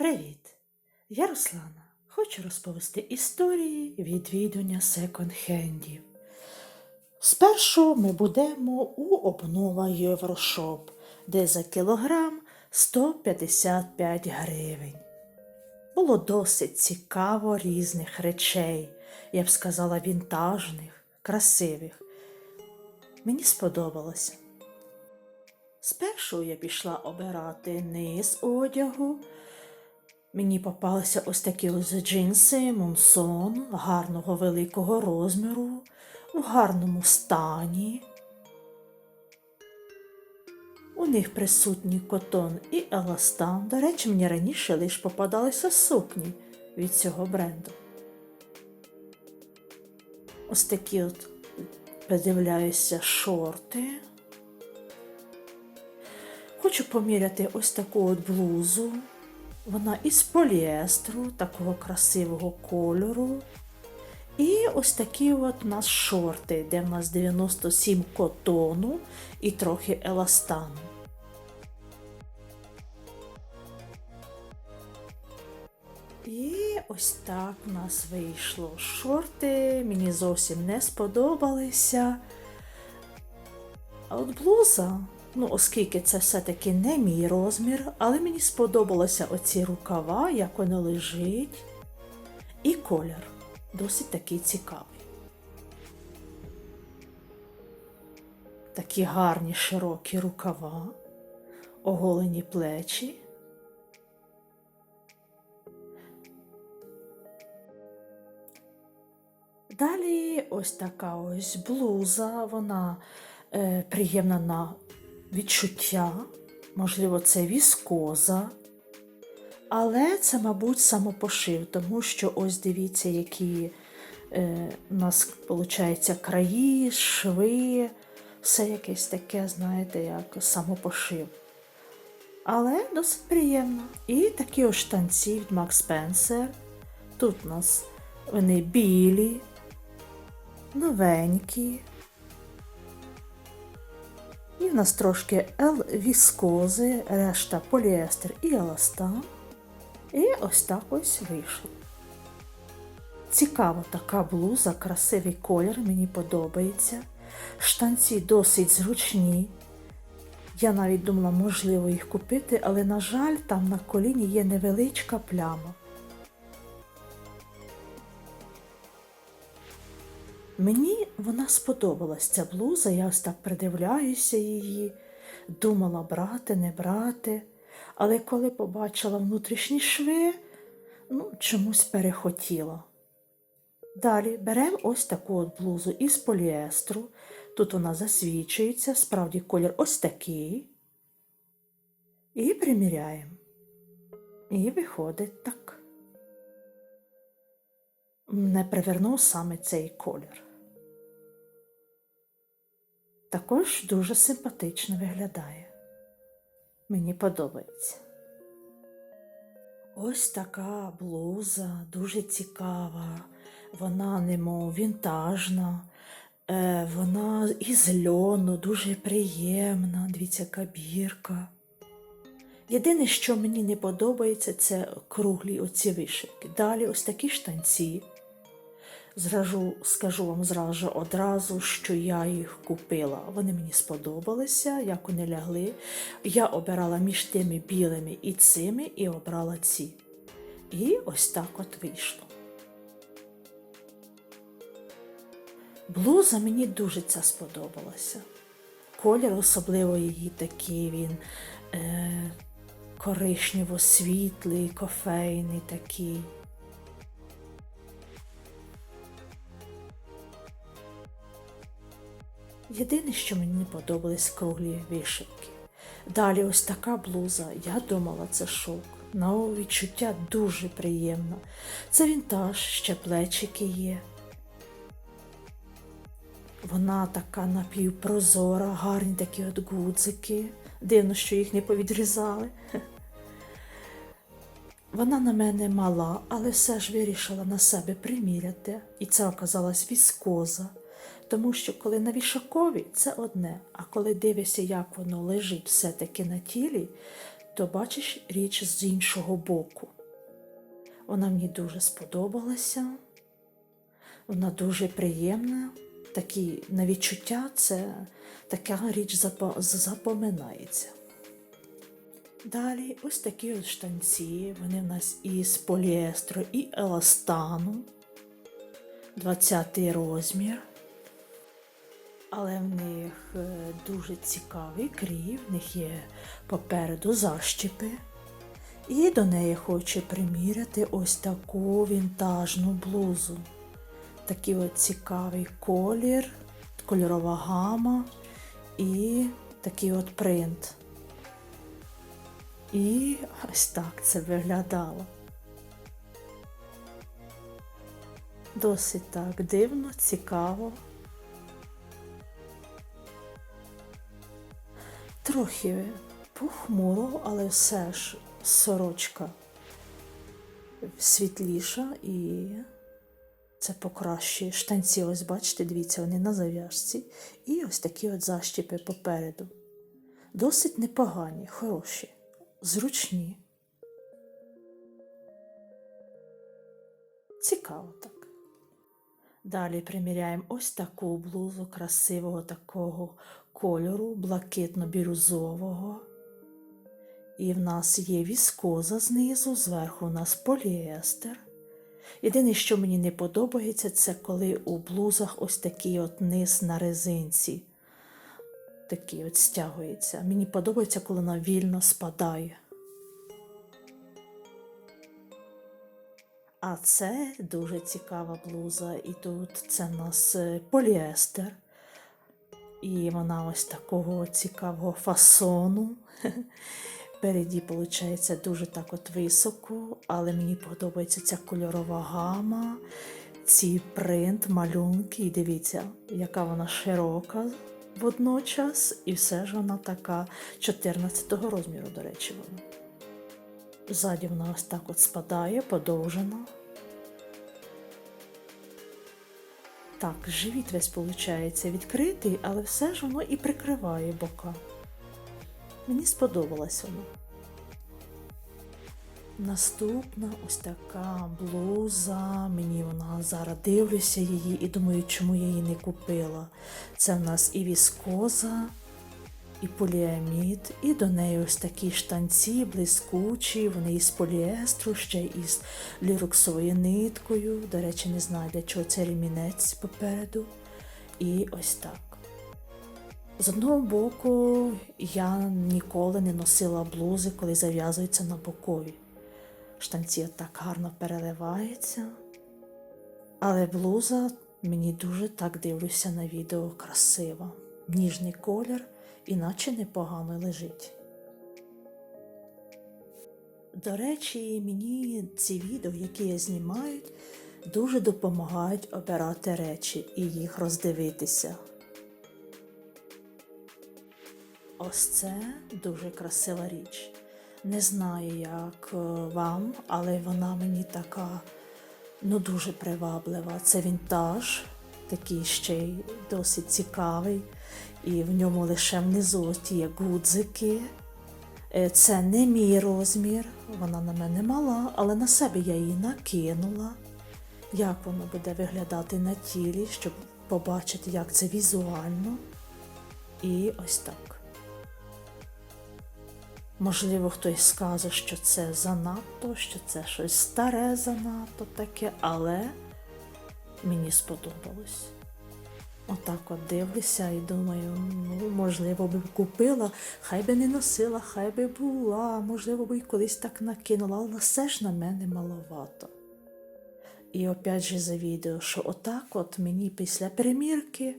Привіт! Я Руслана. Хочу розповісти історії відвідування секонд-хендів. Спершу ми будемо у обнова Єврошоп, де за кілограм 155 гривень. Було досить цікаво різних речей, я б сказала, вінтажних, красивих. Мені сподобалося. Спершу я пішла обирати низ одягу. Мені попалися ось такі ось джинси Монсон гарного великого розміру, у гарному стані. У них присутній котон і еластан. До речі, мені раніше лише попадалися сукні від цього бренду. Ось такі от придивляюся шорти. Хочу поміряти ось таку от блузу. Вона із поліестру, такого красивого кольору. І ось такі от у нас шорти, де в нас 97 котону і трохи еластану. І ось так у нас вийшло. Шорти мені зовсім не сподобалися. А от блуза, ну, оскільки це все-таки не мій розмір, але мені сподобалися оці рукава, як воно лежить, і колір досить такий цікавий. Такі гарні широкі рукава, оголені плечі. Далі ось така ось блуза, вона е, приємна на відчуття, можливо, це віскоза. Але це, мабуть, самопошив, тому що ось дивіться, які е, у нас, виходить, краї, шви, все якесь таке, знаєте, як самопошив. Але досить приємно. І такі ось штанці від Max Spencer. Тут у нас вони білі, новенькі. І в нас трошки L віскози, решта поліестер і еластан. І ось так ось вийшло. Цікава така блуза, красивий колір, мені подобається. Штанці досить зручні. Я навіть думала, можливо, їх купити, але, на жаль, там на коліні є невеличка пляма. Мені вона сподобалась ця блуза, я ось так придивляюся її, думала брати, не брати. Але коли побачила внутрішні шви, ну, чомусь перехотіла. Далі беремо ось таку от блузу із поліестру. Тут вона засвічується, справді колір ось такий. І приміряємо. І виходить так. Не привернув саме цей колір. Також дуже симпатично виглядає. Мені подобається. Ось така блуза, дуже цікава, вона немов вінтажна, е, вона із льону, дуже приємна, дивіться, кабірка. Єдине, що мені не подобається, це круглі оці вишивки. Далі ось такі штанці. Зражу, скажу вам зразу одразу, що я їх купила. Вони мені сподобалися, як вони лягли. Я обирала між тими білими і цими, і обрала ці. І ось так от вийшло. Блуза мені дуже ця сподобалася. Колір, особливо її такий він е, коричнево-світлий, кофейний такий. Єдине, що мені не подобались круглі вишивки. Далі ось така блуза, я думала, це шок. На відчуття дуже приємно. Це вінтаж, ще плечики є. Вона така напівпрозора, гарні такі от гудзики. Дивно, що їх не повідрізали. Вона на мене мала, але все ж вирішила на себе приміряти, і це оказалась віскоза. Тому що коли на вішакові це одне, а коли дивишся, як воно лежить все-таки на тілі, то бачиш річ з іншого боку. Вона мені дуже сподобалася. Вона дуже приємна. Такі на відчуття це така річ запо- запоминається. Далі ось такі от штанці. Вони в нас із поліестру і еластану. 20 розмір. Але в них е, дуже цікавий крій, в них є попереду защіпи. І до неї хочу приміряти ось таку вінтажну блузу. Такий от цікавий колір, кольорова гама і такий от принт. І ось так це виглядало. Досить так дивно, цікаво. Трохи похмуро, але все ж сорочка світліша і це покращує. Штанці, ось бачите, дивіться, вони на зав'язці. І ось такі от защіпи попереду. Досить непогані, хороші, зручні. Цікаво так. Далі приміряємо ось таку блузу красивого такого кольору, блакитно-бірюзового. І в нас є віскоза знизу, зверху у нас поліестер. Єдине, що мені не подобається, це коли у блузах ось такий от низ на резинці. Такий от стягується. Мені подобається, коли вона вільно спадає. А це дуже цікава блуза. І тут це в нас поліестер. І вона ось такого цікавого фасону. Впереді, виходить, дуже так от високо, але мені подобається ця кольорова гама, ці принт, малюнки. І дивіться, яка вона широка водночас, і все ж вона така 14-го розміру, до речі, вона. Ззаді вона ось так от спадає, подовжена. Так, живіт весь виходить відкритий, але все ж воно і прикриває бока. Мені сподобалось воно. Наступна ось така блуза. Мені вона зараз дивлюся її і думаю, чому я її не купила. Це в нас і віскоза, і поліамід, і до неї ось такі штанці, блискучі, вони із поліестру, ще із ліроксовою ниткою. До речі, не знаю, для чого це ремінець попереду. І ось так. З одного боку, я ніколи не носила блузи, коли зав'язуються на бокові. Штанці так гарно переливаються. Але блуза мені дуже так дивлюся на відео красива. Ніжний колір, іначе непогано лежить. До речі, мені ці відео, які я знімаю, дуже допомагають обирати речі і їх роздивитися. Ось це дуже красива річ. Не знаю, як е, вам, але вона мені така ну дуже приваблива. Це вінтаж, такий ще й досить цікавий. І в ньому лише внизу є гудзики. Е, Це не мій розмір, вона на мене мала, але на себе я її накинула. Як воно буде виглядати на тілі, щоб побачити, як це візуально. І ось так. Можливо, хтось скаже, що це занадто, що це щось старе занадто таке, але мені сподобалось. Отак от дивлюся і думаю, ну, можливо, би купила, хай би не носила, хай би була, можливо, би й колись так накинула, але все ж на мене маловато. І опять же за відео, що отак от мені після примірки,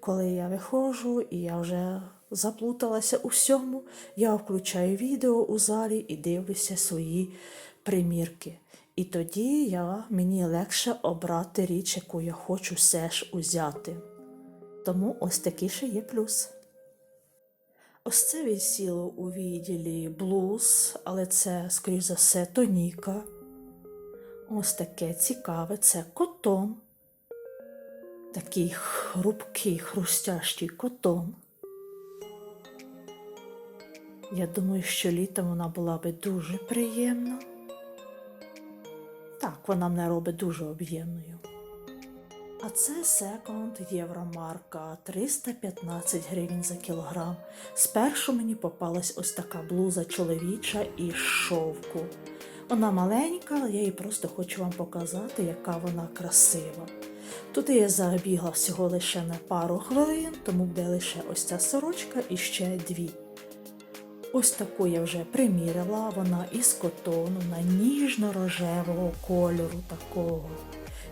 коли я виходжу і я вже заплуталася у всьому, я включаю відео у залі і дивлюся свої примірки. І тоді я, мені легше обрати річ, яку я хочу все ж узяти. Тому ось такий ще є плюс. Ось це висіло у відділі блуз, але це, скоріш за все, тоніка. Ось таке цікаве це котон. Такий хрупкий, хрустящий котон. Я думаю, що літом вона була би дуже приємна. Так, вона мене робить дуже об'ємною. А це секонд Євромарка 315 гривень за кілограм. Спершу мені попалась ось така блуза чоловіча із шовку. Вона маленька, але я її просто хочу вам показати, яка вона красива. Тут я забігла всього лише на пару хвилин, тому буде лише ось ця сорочка і ще дві. Ось таку я вже приміряла, вона із котону на ніжно-рожевого кольору такого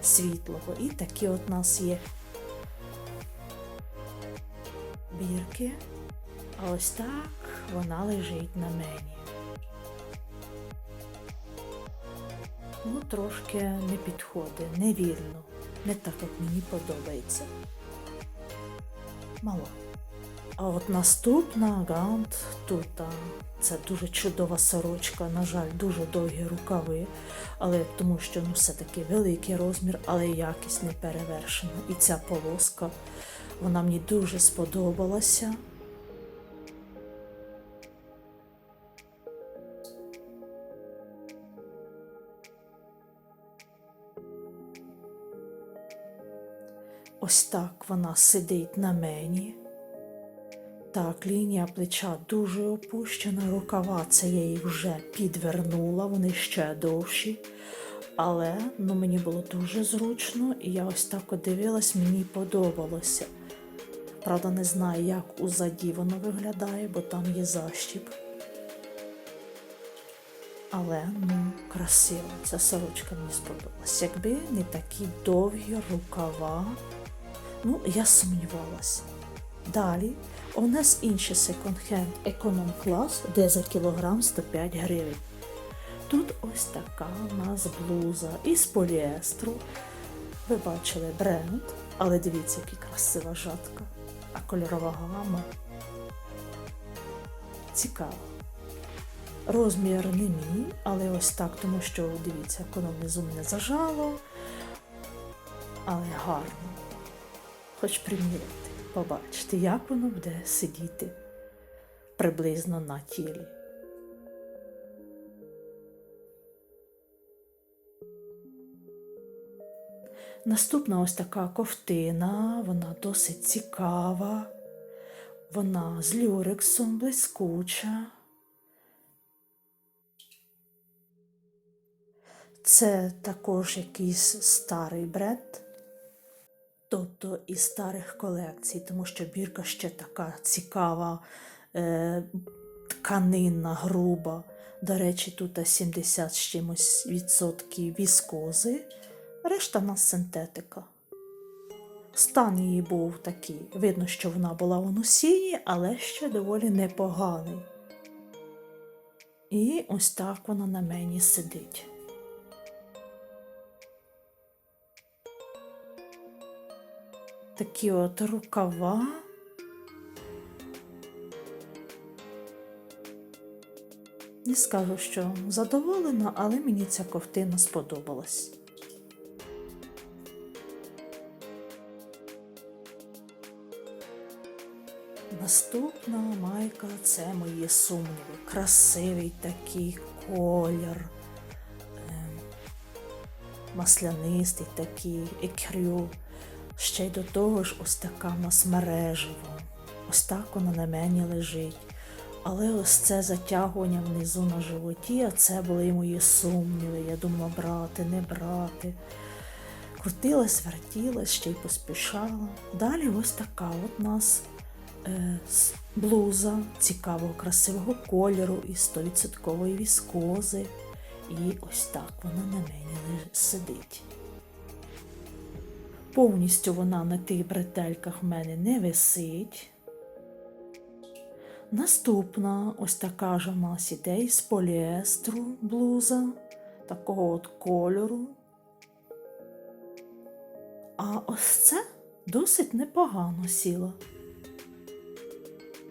світлого. І такі от у нас є бірки. А ось так вона лежить на мені. Ну, трошки не підходить, невірно, не так, як мені подобається. Мало. А от наступна гант тут це дуже чудова сорочка. На жаль, дуже довгі рукави, але тому що ну, все-таки великий розмір, але якість не перевершена. І ця полоска вона мені дуже сподобалася. Ось так вона сидить на мені. Так, лінія плеча дуже опущена, рукава це я їх вже підвернула, вони ще довші. Але ну, мені було дуже зручно, і я ось так от дивилась, мені подобалося. Правда, не знаю, як у заді воно виглядає, бо там є защіп. Але ну, красиво, ця сорочка мені сподобалась. Якби не такі довгі рукава, ну, я сумнівалася. Далі у нас інший секонд-хенд економ клас, де за кілограм 105 гривень. Тут ось така у нас блуза із поліестру. Ви бачили бренд, але дивіться, яка красива жатка, а кольорова гама. Цікаво. Розмір не мій, але ось так, тому що дивіться, як воно внизу мене зажало. Але гарно. Хоч приміряти, побачити, як воно буде сидіти приблизно на тілі. Наступна ось така ковтина, вона досить цікава, вона з люрексом блискуча. Це також якийсь старий бренд, тобто із старих колекцій, тому що бірка ще така цікава, е, тканинна, груба. До речі, тут 70 з чимось відсотків віскози, решта у нас синтетика. Стан її був такий. Видно, що вона була у носінні, але ще доволі непоганий. І ось так вона на мені сидить. Такі от рукава. Не скажу, що задоволена, але мені ця ковтина сподобалась. Наступна майка це мої сумніви. Красивий такий колір, ем, маслянистий такий, екрю. Ще й до того ж ось така в нас мережева. Ось так вона на мені лежить. Але ось це затягування внизу на животі, а це були мої сумніви. Я думала брати, не брати. Крутилась, вертілась, ще й поспішала. Далі ось така от нас е, блуза цікавого, красивого кольору із 100% віскози. І ось так вона на мені сидить. Повністю вона на тих бретельках в мене не висить. Наступна ось така ж у нас іде із поліестру блуза, такого от кольору. А ось це досить непогано сіла.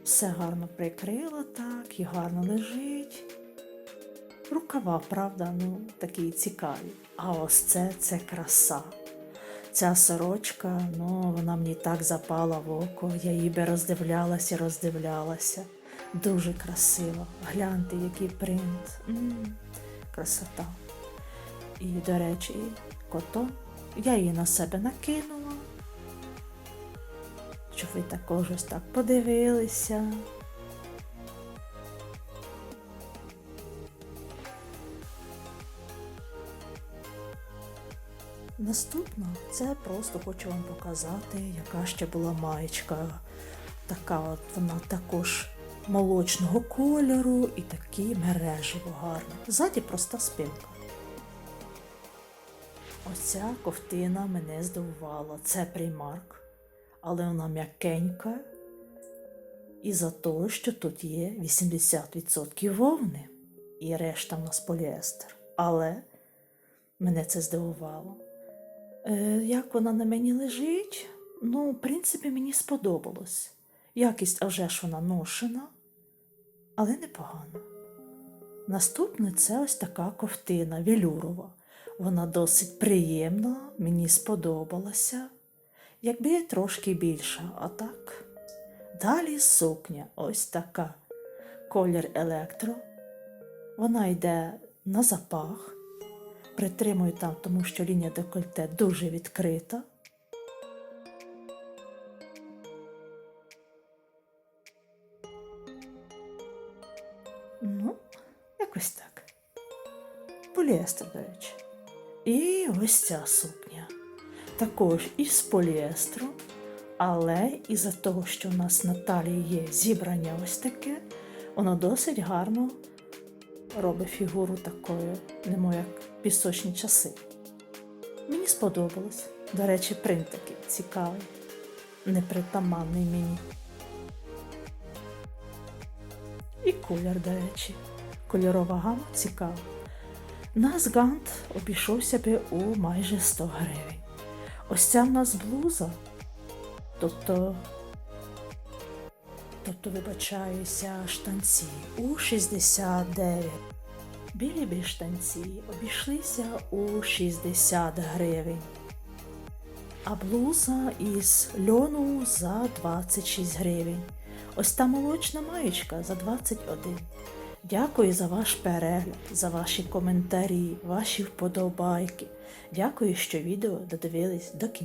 Все гарно прикрила так і гарно лежить. Рукава, правда, ну такі цікаві. А ось це це краса. Ця сорочка, ну, вона мені так запала в око, я її би роздивлялася роздивлялася. Дуже красиво. Гляньте, який принт. м красота. І, до речі, котон. Я її на себе накинула. Щоб ви також ось так подивилися. Наступно це просто хочу вам показати, яка ще була маєчка. Така от вона також молочного кольору і такі мережево гарне. Ззаді проста спинка. Оця ковтина мене здивувала. Це примарк, але вона м'якенька. І за те, що тут є 80% вовни і решта в нас поліестер. Але мене це здивувало. Е, як вона на мені лежить, ну, в принципі, мені сподобалось. Якість, а вже ж вона ношена, але непогана. Наступне це ось така ковтина велюрова. Вона досить приємна, мені сподобалася. Якби трошки більша, а так. Далі сукня ось така. Колір електро. Вона йде на запах. Притримую там, тому що лінія декольте дуже відкрита. Ну, якось так. Поліестер, до речі. І ось ця сукня. Також із поліестру, але із-за того, що у нас на талії є зібрання ось таке, воно досить гарно робить фігуру такою, немов як пісочні часи. Мені сподобалось. До речі, принт такий цікавий, непритаманний мені. І колір, до речі, кольорова гама цікава. Нас гант обійшовся би у майже 100 гривень. Ось ця в нас блуза, тобто, тобто вибачаюся, штанці у 69. Білі бі штанці обійшлися у 60 гривень, а блуза із льону за 26 гривень. Ось та молочна маєчка за 21. Дякую за ваш перегляд, за ваші коментарі, ваші вподобайки. Дякую, що відео додивились до кінця.